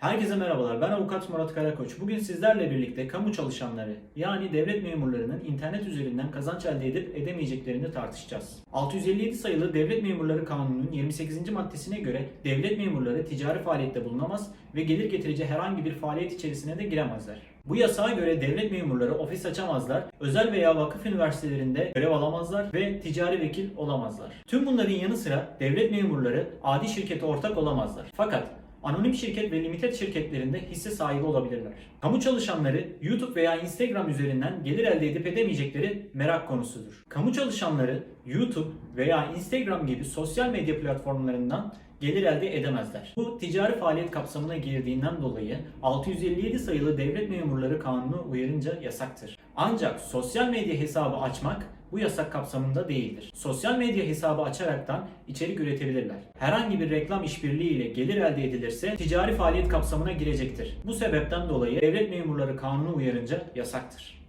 Herkese merhabalar. Ben avukat Murat Karakoç. Bugün sizlerle birlikte kamu çalışanları yani devlet memurlarının internet üzerinden kazanç elde edip edemeyeceklerini tartışacağız. 657 sayılı Devlet Memurları Kanunu'nun 28. maddesine göre devlet memurları ticari faaliyette bulunamaz ve gelir getirici herhangi bir faaliyet içerisine de giremezler. Bu yasağa göre devlet memurları ofis açamazlar, özel veya vakıf üniversitelerinde görev alamazlar ve ticari vekil olamazlar. Tüm bunların yanı sıra devlet memurları adi şirkete ortak olamazlar. Fakat Anonim şirket ve limited şirketlerinde hisse sahibi olabilirler. Kamu çalışanları YouTube veya Instagram üzerinden gelir elde edip edemeyecekleri merak konusudur. Kamu çalışanları YouTube veya Instagram gibi sosyal medya platformlarından gelir elde edemezler. Bu ticari faaliyet kapsamına girdiğinden dolayı 657 sayılı Devlet Memurları Kanunu uyarınca yasaktır. Ancak sosyal medya hesabı açmak bu yasak kapsamında değildir. Sosyal medya hesabı açaraktan içerik üretebilirler. Herhangi bir reklam işbirliği ile gelir elde edilirse ticari faaliyet kapsamına girecektir. Bu sebepten dolayı devlet memurları kanunu uyarınca yasaktır.